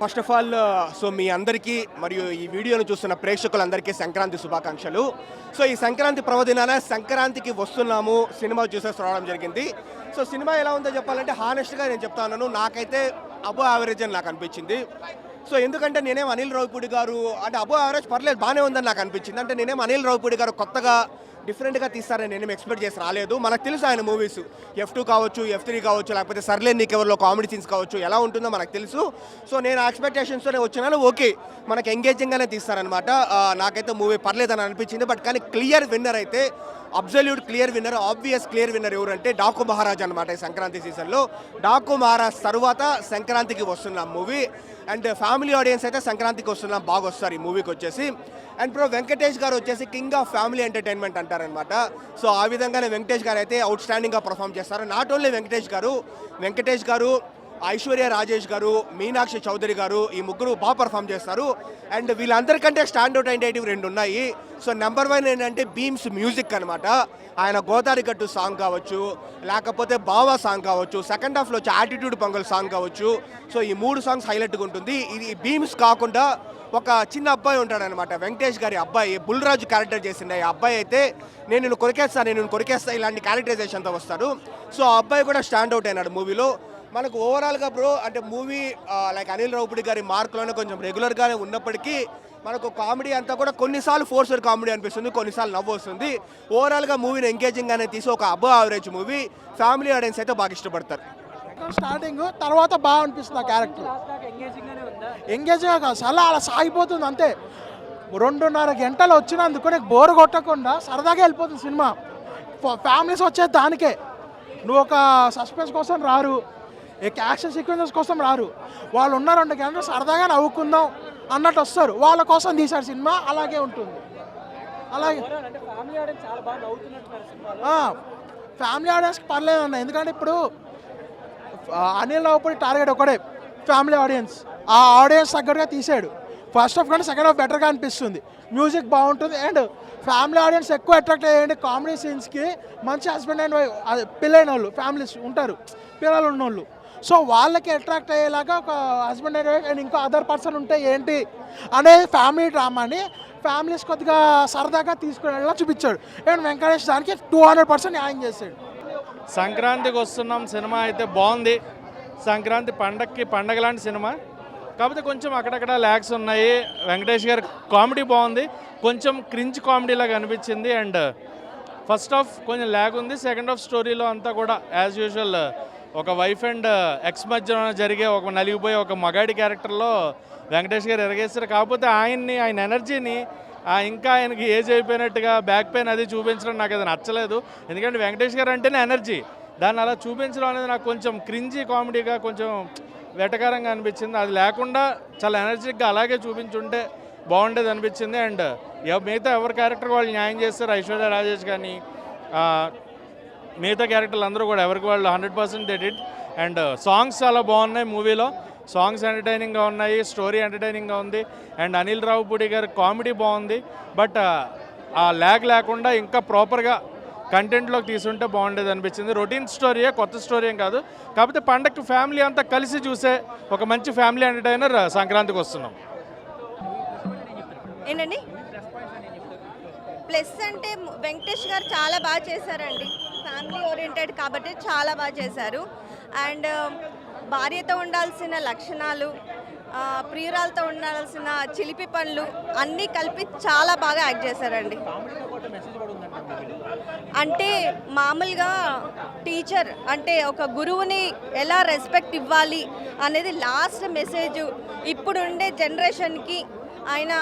First of all so మీ అందరికీ మరియు ఈ వీడియోను చూస్తున్న ప్రేక్షకులందరికీ సంక్రాంతి శుభాకాంక్షలు. సో ఈ సంక్రాంతి పర్వదినాన సంక్రాంతికి వస్తున్నాము సినిమా చూసేసి రావడం జరిగింది. సో సినిమా ఎలా ఉందో చెప్పాలంటే హానెస్ట్గా నేను చెప్తాను నాకైతే అబో యావరేజ్ అని నాకు అనిపించింది. సో ఎందుకంటే నేనేం అనిల్ రావుపూడి గారు అంటే అబో యావరేజ్ పర్లేదు బాగానే ఉందని నాకు అనిపించింది. అంటే నేనేం అనిల్ రావుపూడి గారు కొత్తగా డిఫరెంట్గా తీస్తారని నేను ఎక్స్పెక్ట్ చేసి రాలేదు. మనకు తెలుసు ఆయన మూవీస్. ఎఫ్ టూ కావచ్చు ఎఫ్ త్రీ కావచ్చు లేకపోతే సర్లే నీకెవరిలో కామెడీ సీన్స్ కావచ్చు ఎలా ఉంటుందో మనకు తెలుసు. సో నేను ఎక్స్పెక్టేషన్స్తోనే వచ్చినాను. ఓకే మనకి ఎంగేజింగ్గానే తీస్తారనమాట నాకైతే మూవీ పర్లేదని అనిపించింది. బట్ కానీ క్లియర్ విన్నర్ అయితే absolute clear winner obvious clear winner ఎవరంటే డాకు మహారాజ్ అనమాట ఈ సంక్రాంతి సీజన్లో. డాకు మహారాజ్ తర్వాత సంక్రాంతికి వస్తున్న మూవీ. అండ్ ఫ్యామిలీ ఆడియన్స్ అయితే సంక్రాంతికి వస్తున్నాం బాగా వస్తారు ఈ మూవీకి వచ్చేసి. అండ్ ప్రో వెంకటేష్ గారు వచ్చేసి కింగ్ ఆఫ్ ఫ్యామిలీ ఎంటర్టైన్మెంట్ అంటారనమాట సో ఆ విధంగానే వెంకటేష్ గారు అయితే అవుట్ స్టాండింగ్గా పర్ఫామ్ చేస్తారు. నాట్ ఓన్లీ వెంకటేష్ గారు వెంకటేష్ గారు ఐశ్వర్య రాజేష్ గారు మీనాక్షి చౌదరి గారు ఈ ముగ్గురు బాగా పర్ఫామ్ చేస్తారు. అండ్ వీళ్ళందరికంటే స్టాండౌట్ అయ్యేటివి రెండు ఉన్నాయి. సో నెంబర్ వన్ ఏంటంటే బీమ్స్ మ్యూజిక్ అనమాట ఆయన గోదావరి గట్టు సాంగ్ కావచ్చు లేకపోతే బావా సాంగ్ కావచ్చు సెకండ్ హాఫ్లో వచ్చి యాటిట్యూడ్ పొంగల్ సాంగ్ కావచ్చు. సో ఈ మూడు సాంగ్స్ హైలైట్గా ఉంటుంది. ఇది బీమ్స్ కాకుండా ఒక చిన్న అబ్బాయి ఉంటాడనమాట వెంకటేష్ గారి అబ్బాయి. బుల్రాజు క్యారెక్టర్ చేసిండే ఆ అబ్బాయి అయితే నేను నిన్ను కొరికేస్తాను నేను కొరికేస్తా ఇలాంటి క్యారెక్టరైజేషన్తో వస్తాడు. సో ఆ అబ్బాయి కూడా స్టాండ్ అవుట్ అయినాడు మూవీలో మనకు ఓవరాల్గా బ్రో అంటే మూవీ లైక్ అనిల్ రావుపూడి గారి మార్కులోనే కొంచెం రెగ్యులర్గానే ఉన్నప్పటికీ మనకు కామెడీ అంతా కూడా కొన్నిసార్లు ఫోర్స్డ్ కామెడీ అనిపిస్తుంది కొన్నిసార్లు నవ్వు వస్తుంది. ఓవరాల్గా మూవీని ఎంగేజింగ్ అనేది తీసి ఒక అబో యావరేజ్ మూవీ ఫ్యామిలీ ఆడియన్స్ అయితే బాగా ఇష్టపడతారు. స్టార్టింగ్ తర్వాత బాగా అనిపిస్తుంది ఆ క్యారెక్టర్ ఎంగేజ్గా కాదు అలా అలా సాగిపోతుంది అంతే. రెండున్నర గంటలు వచ్చినందుకు నీకు బోర్ కొట్టకుండా సరదాగా వెళ్ళిపోతుంది సినిమా. ఫ్యామిలీస్ వచ్చేది దానికే. నువ్వు ఒక సస్పెన్స్ కోసం రారు. యాక్షన్ సీక్వెన్సెస్ కోసం రారు. వాళ్ళు ఉన్న రెండు గంటలు సరదాగా నవ్వుకుందాం అన్నట్టు వస్తారు. వాళ్ళ కోసం తీశారు సినిమా అలాగే ఉంటుంది. అలాగే ఫ్యామిలీ ఆడియన్స్కి పర్లేదు అన్న. ఎందుకంటే ఇప్పుడు అనిల్ రావుపూడి టార్గెట్ ఒకడే ఫ్యామిలీ ఆడియన్స్ ఆ ఆడియన్స్ తగ్గట్టుగా తీసాడు ఫస్ట్ హాఫ్ కంటే సెకండ్ హాఫ్ బెటర్గా అనిపిస్తుంది. మ్యూజిక్ బాగుంటుంది అండ్ ఫ్యామిలీ ఆడియన్స్ ఎక్కువ అట్రాక్ట్ అయ్యండి కామెడీ సీన్స్కి మంచి హస్బెండ్ అండ్ వైఫ్ పెళ్ళైన వాళ్ళు ఫ్యామిలీస్ ఉంటారు. పిల్లలు ఉన్నోళ్ళు సో వాళ్ళకి అట్రాక్ట్ అయ్యేలాగా ఒక హస్బెండ్ అండ్ వైఫ్ అండ్ ఇంకో అదర్ పర్సన్ ఉంటే ఏంటి అనేది ఫ్యామిలీ డ్రామాని ఫ్యామిలీస్ కొద్దిగా సరదాగా తీసుకునేలా చూపించాడు. అండ్ వెంకటేష్ దానికి టూ హండ్రెడ్ పర్సెంట్ న్యాయం చేశాడు. సంక్రాంతికి వస్తున్నాం సినిమా అయితే బాగుంది. సంక్రాంతి పండగకి పండగ లాంటి సినిమా. కాకపోతే కొంచెం అక్కడక్కడ ల్యాక్స్ ఉన్నాయి. వెంకటేష్ గారి కామెడీ బాగుంది. కొంచెం క్రింజ్ కామెడీలాగా అనిపించింది. అండ్ ఫస్ట్ హాఫ్ కొంచెం ల్యాగ్ ఉంది. సెకండ్ హాఫ్ స్టోరీలో అంతా కూడా యాజ్ యూజువల్ ఒక వైఫ్ అండ్ ఎక్స్ మధ్య జరిగే ఒక నలిగిపోయే ఒక మగాడి క్యారెక్టర్లో వెంకటేష్ గారు ఎరగేస్తారు కాకపోతే ఆయన్ని ఆయన ఎనర్జీని ఆ ఇంకా ఆయనకి ఏజ్ అయిపోయినట్టుగా బ్యాక్ పెయిన్ అది చూపించడం నాకు అది నచ్చలేదు. ఎందుకంటే వెంకటేష్ గారు అంటేనే ఎనర్జీ దాన్ని అలా చూపించడం అనేది నాకు కొంచెం క్రింజీ కామెడీగా కొంచెం వెటకారంగా అనిపించింది. అది లేకుండా చాలా ఎనర్జెటిక్గా అలాగే చూపించుంటే బాగుండేది అనిపించింది. అండ్ మిగతా ఎవరి క్యారెక్టర్ వాళ్ళు న్యాయం చేస్తారు? ఐశ్వర్య రాజేష్ కానీ మిగతా క్యారెక్టర్లు అందరూ కూడా ఎవరికి వాళ్ళు hundred percent edit and songs చాలా బాగున్నాయి మూవీలో. సాంగ్స్ ఎంటర్టైనింగ్గా ఉన్నాయి స్టోరీ ఎంటర్టైనింగ్గా ఉంది. అండ్ అనిల్ రావుపూడి గారి కామెడీ బాగుంది. బట్ uh, ఆ ల్యాగ్ లేకుండా ఇంకా ప్రాపర్గా కంటెంట్లోకి తీసుంటే బాగుండేది అనిపించింది. రొటీన్ స్టోరీయే కొత్త స్టోరీ ఏం కాదు. కాకపోతే పండగకి ఫ్యామిలీ అంతా కలిసి చూసే ఒక మంచి ఫ్యామిలీ ఎంటర్టైనర్ uh, సంక్రాంతికి వస్తున్నాం. ఏంటండి? ప్లస్ అంటే వెంకటేష్ గారు చాలా బాగా చేశారండి. ఫ్యామిలీ ఓరియంటెడ్ కాబట్టి చాలా బాగా చేశారు. అండ్ భార్యతో ఉండాల్సిన లక్షణాలు ప్రియురాలతో ఉండాల్సిన చిలిపి పనులు అన్నీ కలిపి చాలా బాగా యాక్ట్ చేశారండి. అంటే మామూలుగా టీచర్ అంటే ఒక గురువుని ఎలా రెస్పెక్ట్ ఇవ్వాలి అనేది లాస్ట్ మెసేజ్ ఇప్పుడుండే జనరేషన్కి ఆయన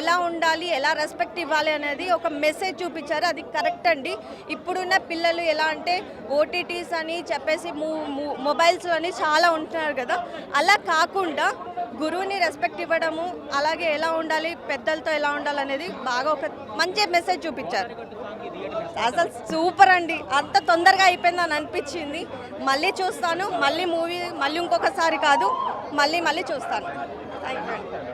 ఎలా ఉండాలి ఎలా రెస్పెక్ట్ ఇవ్వాలి అనేది ఒక మెసేజ్ చూపించారు. అది కరెక్ట్ అండి. ఇప్పుడున్న పిల్లలు ఎలా అంటే ఓటీటీస్ అని చెప్పేసి మొబైల్స్ అని చాలా ఉంటున్నారు కదా. అలా కాకుండా గురువుని రెస్పెక్ట్ ఇవ్వడము అలాగే ఎలా ఉండాలి పెద్దలతో ఎలా ఉండాలి అనేది బాగా ఒక మంచి మెసేజ్ చూపించారు. అసలు సూపర్ అండి. అంత తొందరగా అయిపోయిందని అనిపించింది. మళ్ళీ చూస్తాను మళ్ళీ మూవీ మళ్ళీ ఇంకొకసారి కాదు మళ్ళీ మళ్ళీ చూస్తాను. Thank you